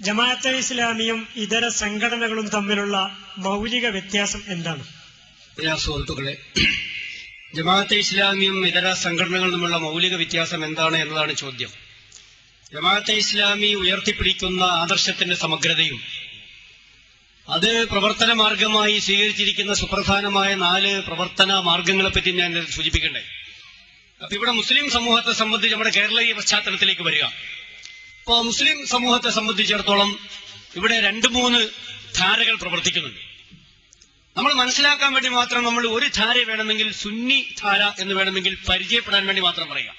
ജമാഅത്തെ ഇസ്ലാമിയും ഇതര സംഘടനകളും തമ്മിലുള്ള മൗലിക വ്യത്യാസം എന്താണ്? സുഹൃത്തുക്കളെ ജമാഅത്തെ ഇസ്ലാമിയും ഇതര സംഘടനകളും തമ്മിലുള്ള മൗലിക വ്യത്യാസം എന്താണ് എന്നതാണ് ചോദ്യം. ജമാഅത്തെ ഇസ്ലാമി ഉയർത്തിപ്പിടിക്കുന്ന ആദർശത്തിന്റെ സമഗ്രതയും അത് പ്രവർത്തന മാർഗമായി സ്വീകരിച്ചിരിക്കുന്ന സുപ്രധാനമായ നാല് പ്രവർത്തന മാർഗങ്ങളെപ്പറ്റി ഞാൻ സൂചിപ്പിക്കണ്ടേ. അപ്പൊ ഇവിടെ മുസ്ലിം സമൂഹത്തെ സംബന്ധിച്ച് നമ്മുടെ കേരളീയ പശ്ചാത്തലത്തിലേക്ക് വരിക. ഇപ്പോ മുസ്ലിം സമൂഹത്തെ സംബന്ധിച്ചിടത്തോളം ഇവിടെ രണ്ട് മൂന്ന് ധാരകൾ പ്രവർത്തിക്കുന്നുണ്ട്. നമ്മൾ മനസ്സിലാക്കാൻ വേണ്ടി മാത്രം നമ്മൾ ഒരു ധാര വേണമെങ്കിൽ സുന്നി ധാര എന്ന് വേണമെങ്കിൽ പരിചയപ്പെടാൻ വേണ്ടി മാത്രം പറയാം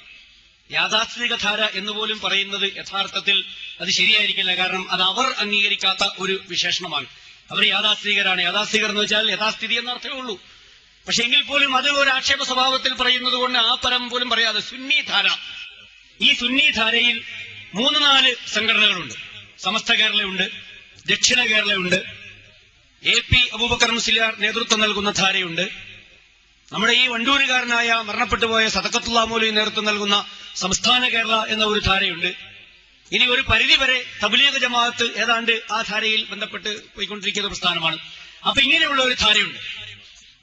യാഥാസ്ഥിതിക ധാര എന്ന് പോലും പറയുന്നത് യഥാർത്ഥത്തിൽ അത് ശരിയായിരിക്കില്ല. കാരണം അത് അവർ അംഗീകരിക്കാത്ത ഒരു വിശേഷണമാണ്. അവർ യാഥാസ്ഥിതികരാണ്. യാഥാസ്ഥികർ എന്ന് വെച്ചാൽ യഥാസ്ഥിതി എന്ന അർത്ഥമേ ഉള്ളൂ. പക്ഷെ എങ്കിൽ പോലും അത് ഒരു ആക്ഷേപ സ്വഭാവത്തിൽ പറയുന്നത് കൊണ്ട് ആ പരം പോലും പറയാതെ സുന്നി ധാര. ഈ സുന്നി ധാരയിൽ മൂന്ന് നാല് സംഘടനകളുണ്ട്. സമസ്ത കേരളയുണ്ട് ദക്ഷിണ കേരളയുണ്ട് എ പി അബൂബക്കർ മുസ്ലിയാർ നേതൃത്വം നൽകുന്ന ധാരയുണ്ട്. നമ്മുടെ ഈ വണ്ടൂരുകാരനായ മരണപ്പെട്ടുപോയ സതക്കത്തുള്ള മൗലവി നേതൃത്വം നൽകുന്ന സംസ്ഥാന കേരള എന്ന ഒരു ധാരയുണ്ട്. ഇനി ഒരു പരിധി വരെ തബ്ലീഗ് ജമാഅത്ത് ഏതാണ്ട് ആ ധാരയിൽ ബന്ധപ്പെട്ട് പോയിക്കൊണ്ടിരിക്കുന്ന പ്രസ്ഥാനമാണ്. അപ്പൊ ഇങ്ങനെയുള്ള ഒരു ധാരയുണ്ട്.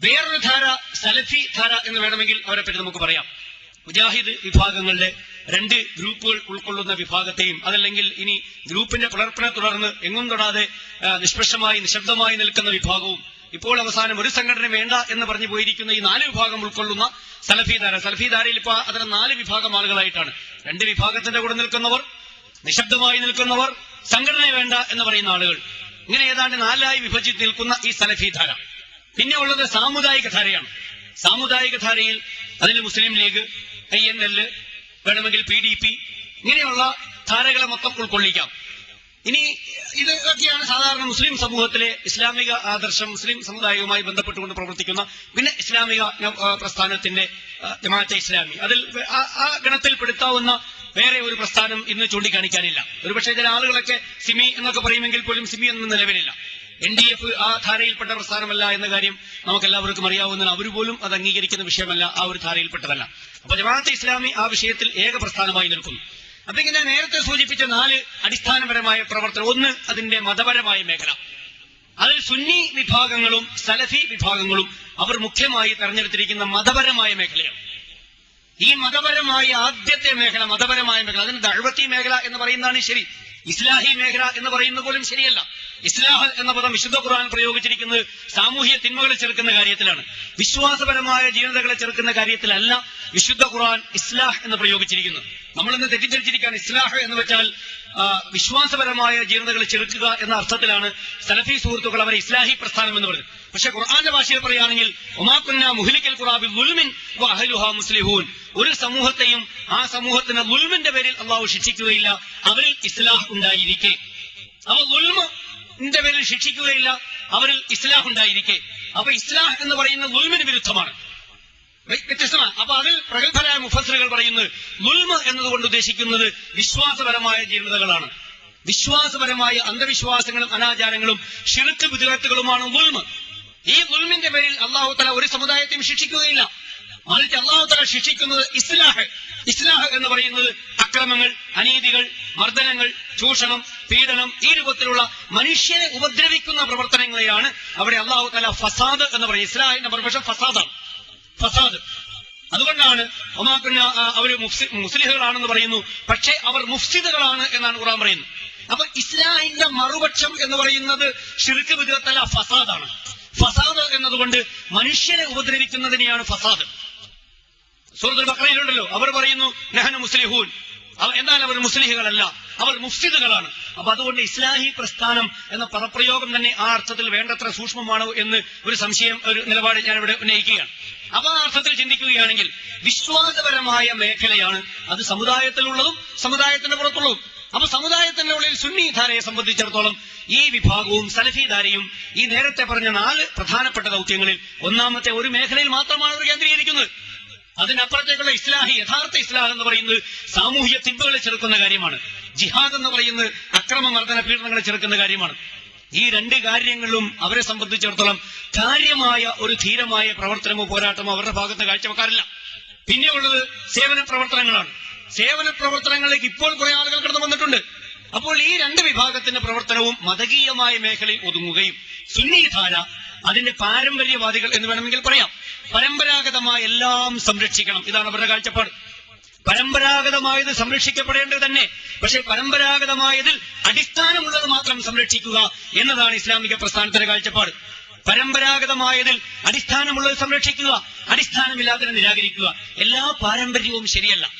വേറൊരു ധാര സലഫി ധാര എന്ന് വേണമെങ്കിൽ അവരെ പറ്റി നമുക്ക് പറയാം. മുജാഹിദ് വിഭാഗങ്ങളുടെ രണ്ട് ഗ്രൂപ്പുകൾ ഉൾക്കൊള്ളുന്ന വിഭാഗത്തെയും അതല്ലെങ്കിൽ ഇനി ഗ്രൂപ്പിന്റെ പുലർപ്പിനെ തുടർന്ന് എങ്ങും തൊടാതെ നിഷ്പക്ഷമായി നിശബ്ദമായി നിൽക്കുന്ന വിഭാഗവും ഇപ്പോൾ അവസാനം ഒരു സംഘടന വേണ്ട എന്ന് പറഞ്ഞു പോയിരിക്കുന്ന ഈ നാല് വിഭാഗം ഉൾക്കൊള്ളുന്ന സലഫിധാര സലഫിധാരയിൽ ഇപ്പൊ അതിന് നാല് വിഭാഗം ആളുകളായിട്ടാണ്. രണ്ട് വിഭാഗത്തിന്റെ കൂടെ നിൽക്കുന്നവർ നിശബ്ദമായി നിൽക്കുന്നവർ സംഘടന വേണ്ട എന്ന് പറയുന്ന ആളുകൾ. ഇങ്ങനെ ഏതാണ്ട് നാലായി വിഭജിച്ച് നിൽക്കുന്ന ഈ സലഫിധാര പിന്നെ ഉള്ളത് സാമുദായിക ധാരയാണ്. സാമുദായിക ധാരയിൽ അതിൽ Muslim League I N L വേണമെങ്കിൽ പി ഡി പി ഇങ്ങനെയുള്ള ധാരകളെ മൊത്തം ഉൾക്കൊള്ളിക്കാം. ഇനി ഇതൊക്കെയാണ് സാധാരണ മുസ്ലിം സമൂഹത്തിലെ ഇസ്ലാമിക ആദർശം മുസ്ലിം സമുദായവുമായി ബന്ധപ്പെട്ടുകൊണ്ട് പ്രവർത്തിക്കുന്ന പിന്നെ ഇസ്ലാമിക പ്രസ്ഥാനത്തിന്റെ ജമാഅത്തെ ഇസ്ലാമി. അതിൽ ആ ഗണത്തിൽപ്പെടുത്താവുന്ന വേറെ ഒരു പ്രസ്ഥാനം ഇന്ന് ചൂണ്ടിക്കാണിക്കാനില്ല. ഒരുപക്ഷെ ചില ആളുകളൊക്കെ സിമി എന്നൊക്കെ പറയുമെങ്കിൽ പോലും സിമി എന്ന നിലവിലില്ല. എൻ ഡി എഫ് ആ ധാരയിൽപ്പെട്ട പ്രസ്ഥാനമല്ല എന്ന കാര്യം നമുക്ക് എല്ലാവർക്കും അറിയാവുന്നതിന് അവർ പോലും അത് അംഗീകരിക്കുന്ന വിഷയമല്ല ആ ഒരു ധാരയിൽപ്പെട്ടതല്ല. അപ്പൊ ജമാഅത്ത് ഇസ്ലാമി ആ വിഷയത്തിൽ ഏക പ്രസ്ഥാനമായി നിൽക്കുന്നു അപ്പൊ ഇങ്ങനെ നേരത്തെ സൂചിപ്പിച്ച നാല് അടിസ്ഥാനപരമായ പ്രവർത്തനം. ഒന്ന് അതിന്റെ മതപരമായ മേഖല. അതിൽ സുന്നി വിഭാഗങ്ങളും സലഫി വിഭാഗങ്ങളും അവർ മുഖ്യമായി തെരഞ്ഞെടുത്തിരിക്കുന്ന മതപരമായ മേഖലയാണ്. ഈ മതപരമായ ആദ്യത്തെ മേഖല മതപരമായ മേഖല അതിന് ദഴവത്തി മേഖല എന്ന് പറയുന്നതാണ് ശരി. ഇസ്ലാഹി മേഖല എന്ന് പറയുന്ന പോലും ശരിയല്ല. ഇസ്ലാഹ് എന്ന പദം വിശുദ്ധ ഖുർആൻ പ്രയോഗിച്ചിരിക്കുന്നത് സാമൂഹ്യ തിന്മകളെ ചെറുക്കുന്ന കാര്യത്തിലാണ്. വിശ്വാസപരമായ ജീവിതകളെ ചെറുക്കുന്ന കാര്യത്തിലല്ല വിശുദ്ധ ഖുർആൻ ഇസ്ലാഹ് എന്ന് പ്രയോഗിച്ചിരിക്കുന്നത്. നമ്മളിന്ന് തെറ്റിദ്ധരിച്ചിരിക്കുകയാണ് ഇസ്ലാഹ് എന്ന് വെച്ചാൽ വിശ്വാസപരമായ ജീവനതകളെ ചെറുക്കുക എന്ന അർത്ഥത്തിലാണ് സലഫി സുഹൃത്തുക്കൾ അവരെ ഇസ്ലാഹി പ്രസ്ഥാനം എന്ന് പറയുന്നത്. പക്ഷെ ഖുർആന്റെ ഭാഷയിൽ പറയുകയാണെങ്കിൽ ഒമാക്കുന്ന മുഹലിക്കൽ ഖുറാബി വഅഹ്ലുഹ മുസ്ലിഹൂൻ. ഒരു സമൂഹത്തെയും ആ സമൂഹത്തിന് ഗുൽമിന്റെ പേരിൽ അള്ളാഹു ശിക്ഷിക്കുകയില്ല. അവരിൽ ഇസ്ലാഹ് ഉണ്ടായിരിക്കെ. അവ വുൽമിന്റെ പേരിൽ ശിക്ഷിക്കുകയില്ല. അവരിൽ ഇസ്ലാഹ് ഉണ്ടായിരിക്കെ. അപ്പൊ ഇസ്ലാഹ് എന്ന് പറയുന്ന വുൽമിന് വിരുദ്ധമാണ്. വ്യ- വ്യത്യസ്തമാണ്. അപ്പൊ അതിൽ പ്രഗത്ഭരായ മുഫസറുകൾ പറയുന്നത് നുൽമ എന്നതുകൊണ്ട് ഉദ്ദേശിക്കുന്നത് വിശ്വാസപരമായ ജീവിതകളാണ് വിശ്വാസപരമായ അന്ധവിശ്വാസങ്ങളും അനാചാരങ്ങളും ഷിറുക്ക് ബുദ്ധിമുട്ടുകളുമാണ് നുൽമ ഈ നുൽമിന്റെ പേരിൽ അള്ളാഹു തല ഒരു സമുദായത്തെയും ശിക്ഷിക്കുകയില്ല. മറിച്ച് അള്ളാഹു തല ശിക്ഷിക്കുന്നത് ഇസ്ലാഹ്. ഇസ്ലാഹ് എന്ന് പറയുന്നത് അക്രമങ്ങൾ അനീതികൾ മർദ്ദനങ്ങൾ ചൂഷണം പീഡനം ഈ രൂപത്തിലുള്ള മനുഷ്യനെ ഉപദ്രവിക്കുന്ന പ്രവർത്തനങ്ങളെയാണ് അവിടെ അള്ളാഹു തല ഫസാദ് എന്ന് പറയുന്നത്. ഇസ്ലാഹിന്റെ മറുപക്ഷം ഫസാദാണ്. ഫസാദ്. അതുകൊണ്ടാണ് ഒമാക്കുന്ന അവർ മുസ്ലിഹുകളാണെന്ന് പറയുന്നു. പക്ഷേ അവർ മുഫ്സിദുകളാണ് എന്നാണ് ഖുറാൻ പറയുന്നത്. അപ്പൊ ഇസ്ലാഹിന്റെ മറുപക്ഷം എന്ന് പറയുന്നത് ഷിർക്ക് വിധത്തല ഫസാദാണ്. ഫസാദ് എന്നതുകൊണ്ട് മനുഷ്യനെ ഉപദ്രവിക്കുന്നതിനെയാണ് ഫസാദ്. സൂറത്തുൽ ബക്രയിലുണ്ടല്ലോ അവർ പറയുന്നു നെഹനു മുസ്ലിഹൂൻ. എന്നാൽ അവർ മുസ്ലിഹുകളല്ല. അവർ മുഫ്സിദുകളാണ്. അപ്പൊ അതുകൊണ്ട് ഇസ്ലാഹി പ്രസ്ഥാനം എന്ന പദപ്രയോഗം തന്നെ ആ അർത്ഥത്തിൽ വേണ്ടത്ര സൂക്ഷ്മമാണോ എന്ന് ഒരു സംശയം ഒരു നിലപാട് ഞാൻ ഇവിടെ ഉന്നയിക്കുകയാണ്. അപ്പൊ ആ അർത്ഥത്തിൽ ചിന്തിക്കുകയാണെങ്കിൽ വിശ്വാസപരമായ മേഖലയാണ് അത് സമുദായത്തിലുള്ളതും സമുദായത്തിന്റെ പുറത്തുള്ളതും. അപ്പൊ സമുദായത്തിന്റെ ഉള്ളിൽ സുന്നി ധാരയെ സംബന്ധിച്ചിടത്തോളം ഈ വിഭാഗവും സലഫി ധാരയും ഈ നേരത്തെ പറഞ്ഞ നാല് പ്രധാനപ്പെട്ട ദൗത്യങ്ങളിൽ ഒന്നാമത്തെ ഒരു മേഖലയിൽ മാത്രമാണ് അവർ കേന്ദ്രീകരിക്കുന്നത്. അതിനപ്പുറത്തേക്കുള്ള ഇസ്ലാഹി യഥാർത്ഥ ഇസ്ലാഹ് എന്ന് പറയുന്നത് സാമൂഹ്യ തിന്മകളെ ചെറുക്കുന്ന കാര്യമാണ്. ജിഹാദ് എന്ന് പറയുന്നത് അക്രമമർദ്ദന പീഡനങ്ങളെ ചെറുക്കുന്ന കാര്യമാണ്. ഈ രണ്ട് കാര്യങ്ങളിലും അവരെ സംബന്ധിച്ചിടത്തോളം കാര്യമായ ഒരു ധീരമായ പ്രവർത്തനമോ പോരാട്ടമോ അവരുടെ ഭാഗത്ത് കാഴ്ചവെക്കാറില്ല. പിന്നെ ഉള്ളത് സേവന പ്രവർത്തനങ്ങളാണ്. സേവന പ്രവർത്തനങ്ങളിലേക്ക് ഇപ്പോൾ കുറെ ആളുകൾ കടന്നു വന്നിട്ടുണ്ട്. അപ്പോൾ ഈ രണ്ട് വിഭാഗത്തിന്റെ പ്രവർത്തനവും മതകീയമായ മേഖലയിൽ ഒതുങ്ങുകയും സുന്നീധാര അതിന്റെ പാരമ്പര്യവാദികൾ എന്ന് വേണമെങ്കിൽ പറയാം. പരമ്പരാഗതമായ എല്ലാം സംരക്ഷിക്കണം. ഇതാണ് അവരുടെ കാഴ്ചപ്പാട്. പരമ്പരാഗതമായത് സംരക്ഷിക്കപ്പെടേണ്ടത് തന്നെ. പക്ഷേ പരമ്പരാഗതമായതിൽ അടിസ്ഥാനമുള്ളത് മാത്രം സംരക്ഷിക്കുക എന്നതാണ് ഇസ്ലാമിക പ്രസ്ഥാനത്തിന്റെ കാഴ്ചപ്പാട്. പരമ്പരാഗതമായതിൽ അടിസ്ഥാനമുള്ളത് സംരക്ഷിക്കുക അടിസ്ഥാനമില്ലാത്തതിനെ നിരാകരിക്കുക. എല്ലാ പാരമ്പര്യവും ശരിയല്ല.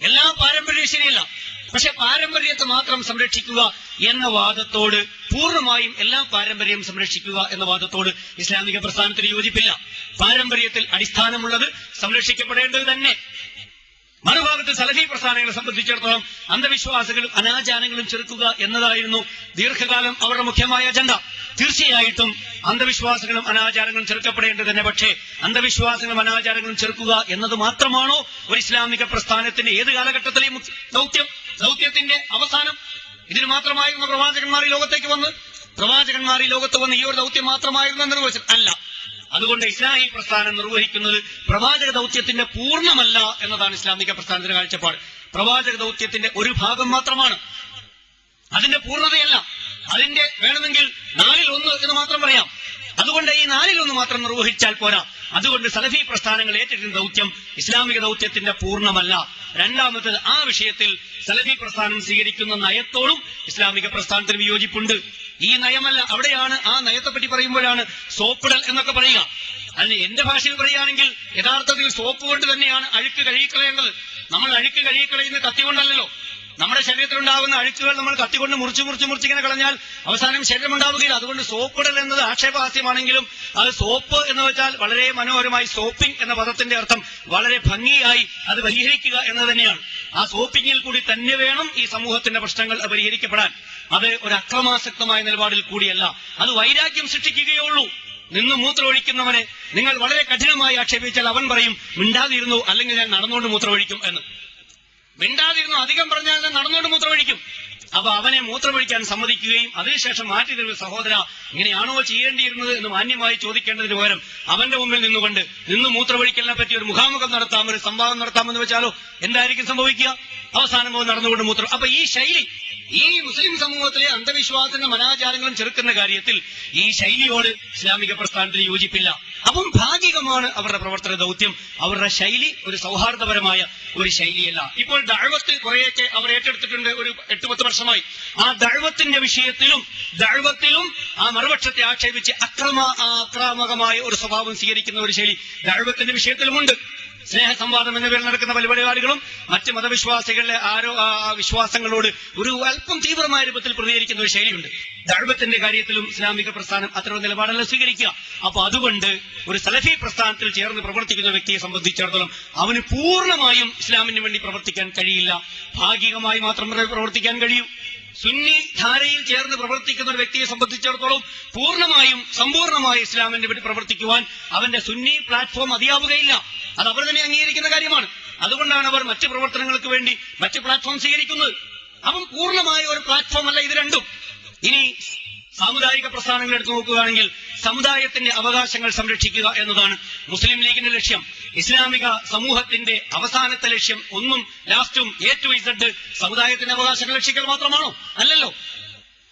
എല്ലാ പാരമ്പര്യവും ശരിയല്ല. പക്ഷെ പാരമ്പര്യത്തെ മാത്രം സംരക്ഷിക്കുക എന്ന വാദത്തോട് പൂർണമായും എല്ലാ പാരമ്പര്യവും സംരക്ഷിക്കുക എന്ന വാദത്തോട് ഇസ്ലാമിക പ്രസ്ഥാനത്തിന് യോജിപ്പില്ല. പാരമ്പര്യത്തിൽ അടിസ്ഥാനമുള്ളത് സംരക്ഷിക്കപ്പെടേണ്ടത് തന്നെ. മറുഭാഗത്ത് സലഫി പ്രസ്ഥാനങ്ങളെ സംബന്ധിച്ചിടത്തോളം അന്ധവിശ്വാസങ്ങളും അനാചാരങ്ങളും ചെറുക്കുക എന്നതായിരുന്നു ദീർഘകാലം അവരുടെ മുഖ്യമായ അജണ്ട. തീർച്ചയായിട്ടും അന്ധവിശ്വാസങ്ങളും അനാചാരങ്ങളും ചെറുക്കപ്പെടേണ്ടത് തന്നെ. പക്ഷേ അന്ധവിശ്വാസങ്ങളും അനാചാരങ്ങളും ചെറുക്കുക എന്നത് മാത്രമാണോ ഒരു ഇസ്ലാമിക പ്രസ്ഥാനത്തിന്റെ ഏത് കാലഘട്ടത്തിലെയും ദൗത്യം? ദൗത്യത്തിന്റെ അവസാനം? ഇതിന് മാത്രമായിരുന്നു പ്രവാചകന്മാർ ഈ ലോകത്തേക്ക് വന്ന്? പ്രവാചകന്മാർ ഈ ലോകത്ത് വന്ന് ഈ ഒരു ദൗത്യം മാത്രമായിരുന്നു എന്നത് അല്ല. അതുകൊണ്ട് ഇസ്ലാഹി പ്രസ്ഥാനം നിർവഹിക്കുന്നത് പ്രവാചക ദൗത്യത്തിന്റെ പൂർണമല്ല എന്നതാണ് ഇസ്ലാമിക പ്രസ്ഥാനത്തിന്റെ കാഴ്ചപ്പാട്. പ്രവാചക ദൗത്യത്തിന്റെ ഒരു ഭാഗം മാത്രമാണ്. അതിന്റെ പൂർണതയല്ല. അതിന്റെ വേണമെങ്കിൽ നാലിൽ ഒന്ന് എന്ന് മാത്രം പറയാം. അതുകൊണ്ട് ഈ നാലിൽ ഒന്ന് മാത്രം നിർവഹിച്ചാൽ പോരാ. അതുകൊണ്ട് സലഫി പ്രസ്ഥാനങ്ങൾ ഏറ്റെടുക്കുന്ന ദൗത്യം ഇസ്ലാമിക ദൗത്യത്തിന്റെ പൂർണമല്ല. രണ്ടാമത്തത് ആ വിഷയത്തിൽ സലഫി പ്രസ്ഥാനം സ്വീകരിക്കുന്ന നയത്തോടും ഇസ്ലാമിക പ്രസ്ഥാനത്തിന് വിയോജിപ്പുണ്ട്. ഈ നയമല്ല. അവിടെയാണ് ആ നയത്തെപ്പറ്റി പറയുമ്പോഴാണ് സോപ്പിടൽ എന്നൊക്കെ പറയുക. അല്ല എന്റെ ഭാഷയിൽ പറയുകയാണെങ്കിൽ യഥാർത്ഥത്തിൽ സോപ്പ് കൊണ്ട് തന്നെയാണ് അഴുക്ക് കഴുകിക്കളയേണ്ടത്. നമ്മൾ അഴുക്ക് കഴുകിക്കളയുന്ന കത്തി കൊണ്ടല്ലല്ലോ. നമ്മുടെ ശരീരത്തിലുണ്ടാകുന്ന അഴുക്കുകൾ നമ്മൾ കത്തിക്കൊണ്ട് മുറിച്ച് മുറിച്ച് മുറിച്ച് ഇങ്ങനെ കളഞ്ഞാൽ അവസാനം ശരീരം ഉണ്ടാവുകയില്ല അതുകൊണ്ട് സോപ്പിടൽ എന്നത് ആക്ഷേപഹാസ്യമാണെങ്കിലും അത് സോപ്പ് എന്ന് വെച്ചാൽ വളരെ മനോഹരമായി സോപ്പിംഗ് എന്ന പദത്തിന്റെ അർത്ഥം വളരെ ഭംഗിയായി അത് പരിഹരിക്കുക എന്നത് തന്നെയാണ്. ആ സോപ്പിങ്ങിൽ കൂടി തന്നെ വേണം ഈ സമൂഹത്തിന്റെ പ്രശ്നങ്ങൾ പരിഹരിക്കപ്പെടാൻ. അത് ഒരു അക്രമാസക്തമായ നിലപാടിൽ കൂടിയല്ല. അത് വൈരാഗ്യം സൃഷ്ടിക്കുകയുള്ളൂ. നിന്ന് മൂത്രമൊഴിക്കുന്നവനെ നിങ്ങൾ വളരെ കഠിനമായി ആക്ഷേപിച്ചാൽ അവൻ പറയും മിണ്ടാതിരുന്നു അല്ലെങ്കിൽ ഞാൻ നടന്നുകൊണ്ട് മൂത്രമൊഴിക്കും എന്ന്. മിണ്ടാതിരുന്നു അധികം പറഞ്ഞാൽ ഞാൻ നടന്നുകൊണ്ട് മൂത്രമൊഴിക്കും. അപ്പൊ അവനെ മൂത്രമൊഴിക്കാൻ സമ്മതിക്കുകയും അതിനുശേഷം മാറ്റി തരുന്ന സഹോദര ഇങ്ങനെയാണോ ചെയ്യേണ്ടിയിരുന്നത് എന്ന് മാന്യമായി ചോദിക്കേണ്ടതിന് പകരം അവന്റെ മുമ്പിൽ നിന്നുകൊണ്ട് നിന്ന് മൂത്രമൊഴിക്കലിനെ പറ്റി ഒരു മുഖാമുഖം നടത്താം ഒരു സംവാദം നടത്താമെന്ന് വെച്ചാലോ? എന്തായിരിക്കും സംഭവിക്കുക? അവസാനം പോകും നടന്നുകൊണ്ട് മൂത്രം. അപ്പൊ ഈ ശൈലി ഈ മുസ്ലിം സമൂഹത്തിലെ അന്ധവിശ്വാസങ്ങളും അനാചാരങ്ങളും ചെറുക്കുന്ന കാര്യത്തിൽ ഈ ശൈലിയോട് ഇസ്ലാമിക പ്രസ്ഥാനത്തിന് യോജിപ്പില്ല. അപ്പം ഭാഗികമാണ് അവരുടെ പ്രവർത്തന ദൗത്യം. അവരുടെ ശൈലി ഒരു സൗഹാർദ്ദപരമായ ഒരു ശൈലിയല്ല. ഇപ്പോൾ ദഴവത്ത് കുറെയൊക്കെ അവർ ഏറ്റെടുത്തിട്ടുണ്ട്. ഒരു എട്ട് പത്ത് വർഷമായി ആ ദഴവത്തിന്റെ വിഷയത്തിലും ദഴവത്തിലും ആ മറുപക്ഷത്തെ ആക്ഷേപിച്ച് അക്രമ ആക്രാമകമായ ഒരു സ്വഭാവം സ്വീകരിക്കുന്ന ഒരു ശൈലി ദഴവത്തിന്റെ വിഷയത്തിലുമുണ്ട്. സ്നേഹ സംവാദം എന്ന പേരിൽ നടക്കുന്ന പരിപാടികളും മറ്റ് മതവിശ്വാസികളുടെ ആരോ വിശ്വാസങ്ങളോട് ഒരു അല്പം തീവ്രമായ രൂപത്തിൽ പ്രതികരിക്കുന്ന ഒരു ശൈലിയുണ്ട്. ദഴവത്തിന്റെ കാര്യത്തിലും ഇസ്ലാമിക പ്രസ്ഥാനം അത്തരം നിലപാടല്ല സ്വീകരിക്കുക. അപ്പൊ അതുകൊണ്ട് ഒരു സലഫി പ്രസ്ഥാനത്തിൽ ചേർന്ന് പ്രവർത്തിക്കുന്ന വ്യക്തിയെ സംബന്ധിച്ചിടത്തോളം അവന് പൂർണമായും ഇസ്ലാമിന് വേണ്ടി പ്രവർത്തിക്കാൻ കഴിയില്ല. ഭാഗികമായി മാത്രം പ്രവർത്തിക്കാൻ കഴിയൂ. സുന്നി ധാരയിൽ ചേർന്ന് പ്രവർത്തിക്കുന്ന ഒരു വ്യക്തിയെ സംബന്ധിച്ചിടത്തോളം പൂർണമായും സമ്പൂർണമായി ഇസ്ലാമിന് വേണ്ടി പ്രവർത്തിക്കുവാൻ അവന്റെ സുന്നി പ്ലാറ്റ്ഫോം മതിയാവുകയില്ല. അത് അവർ തന്നെ അംഗീകരിക്കുന്ന കാര്യമാണ്. അതുകൊണ്ടാണ് അവർ മറ്റു പ്രവർത്തനങ്ങൾക്ക് വേണ്ടി മറ്റ് പ്ലാറ്റ്ഫോം സ്വീകരിക്കുന്നത്. അപ്പം പൂർണമായ ഒരു പ്ലാറ്റ്ഫോം അല്ല ഇത് രണ്ടും. ഇനി സാമുദായിക പ്രസ്ഥാനങ്ങൾ എടുത്തു നോക്കുകയാണെങ്കിൽ സമുദായത്തിന്റെ അവകാശങ്ങൾ സംരക്ഷിക്കുക എന്നതാണ് മുസ്ലിം ലീഗിന്റെ ലക്ഷ്യം. ഇസ്ലാമിക സമൂഹത്തിന്റെ അവസാനത്തെ ലക്ഷ്യം ഒന്നും ലാസ്റ്റും എ ടു ഇസഡ് സമുദായത്തിന്റെ അവകാശങ്ങൾ രക്ഷിക്കൽ മാത്രമാണോ? അല്ലല്ലോ.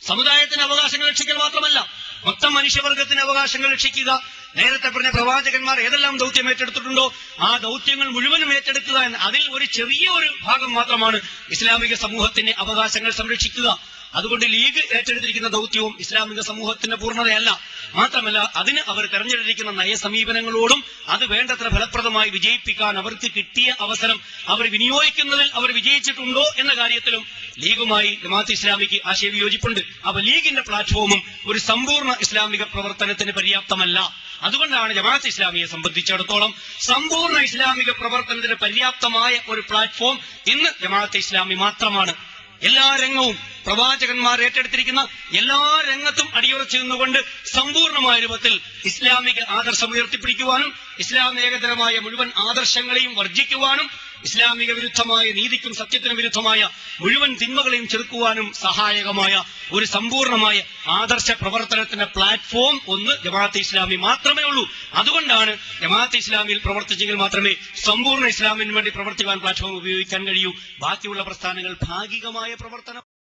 സമുദായത്തിന്റെ അവകാശങ്ങൾ രക്ഷിക്കൽ മാത്രമല്ല. മൊത്തം മനുഷ്യവർഗത്തിന്റെ അവകാശങ്ങൾ രക്ഷിക്കുക നേരത്തെ പറഞ്ഞ പ്രവാചകന്മാർ ഏതെല്ലാം ദൗത്യം ഏറ്റെടുത്തിട്ടുണ്ടോ ആ ദൗത്യങ്ങൾ മുഴുവനും ഏറ്റെടുക്കുക അതിൽ ഒരു ചെറിയ ഒരു ഭാഗം മാത്രമാണ് ഇസ്ലാമിക സമൂഹത്തിന്റെ അവകാശങ്ങൾ സംരക്ഷിക്കുക. അതുകൊണ്ട് ലീഗ് ഏറ്റെടുത്തിരിക്കുന്ന ദൗത്യവും ഇസ്ലാമിക സമൂഹത്തിന്റെ പൂർണതയല്ല. മാത്രമല്ല അതിന് അവർ തെരഞ്ഞെടുത്തിരിക്കുന്ന നയസമീപനങ്ങളോടും അത് വേണ്ടത്ര ഫലപ്രദമായി വിജയിപ്പിക്കാൻ അവർക്ക് കിട്ടിയ അവസരം അവർ വിനിയോഗിക്കുന്നതിൽ അവർ വിജയിച്ചിട്ടുണ്ടോ എന്ന കാര്യത്തിലും ലീഗുമായി ജമാഅത്ത് ഇസ്ലാമിക്ക് ആശയവിയോജിപ്പുണ്ട്. അപ്പൊ ലീഗിന്റെ പ്ലാറ്റ്ഫോമും ഒരു സമ്പൂർണ ഇസ്ലാമിക പ്രവർത്തനത്തിന് പര്യാപ്തമല്ല. അതുകൊണ്ടാണ് ജമാഅത്ത് ഇസ്ലാമിയെ സംബന്ധിച്ചിടത്തോളം സമ്പൂർണ ഇസ്ലാമിക പ്രവർത്തനത്തിന് പര്യാപ്തമായ ഒരു പ്ലാറ്റ്ഫോം ഇന്ന് ജമാഅത്ത് ഇസ്ലാമി മാത്രമാണ്. എല്ലാ രംഗവും പ്രവാചകന്മാർ ഏറ്റെടുത്തിരിക്കുന്ന എല്ലാ രംഗത്തും അടിയുറച്ചു നിന്നുകൊണ്ട് സമ്പൂർണമായ രൂപത്തിൽ ഇസ്ലാമിക ആദർശം ഉയർത്തിപ്പിടിക്കുവാനും ഇസ്ലാം ഏകതരമായ മുഴുവൻ ആദർശങ്ങളെയും വർജിക്കുവാനും ഇസ്ലാമിക വിരുദ്ധമായ നീതിക്കും സത്യത്തിനും വിരുദ്ധമായ മുഴുവൻ തിന്മകളെയും ചെറുക്കുവാനും സഹായകമായ ഒരു സമ്പൂർണമായ ആദർശ പ്രവർത്തനത്തിന്റെ പ്ലാറ്റ്ഫോം ഒന്ന് ജമാഅത്തെ ഇസ്ലാമി മാത്രമേ ഉള്ളൂ. അതുകൊണ്ടാണ് ജമാഅത്തെ ഇസ്ലാമിയിൽ പ്രവർത്തിച്ചെങ്കിൽ മാത്രമേ സമ്പൂർണ ഇസ്ലാമിന് വേണ്ടി പ്രവർത്തിക്കാൻ പ്ലാറ്റ്ഫോം ഉപയോഗിക്കാൻ കഴിയൂ. ബാക്കിയുള്ള പ്രസ്ഥാനങ്ങൾ ഭാഗികമായ പ്രവർത്തനം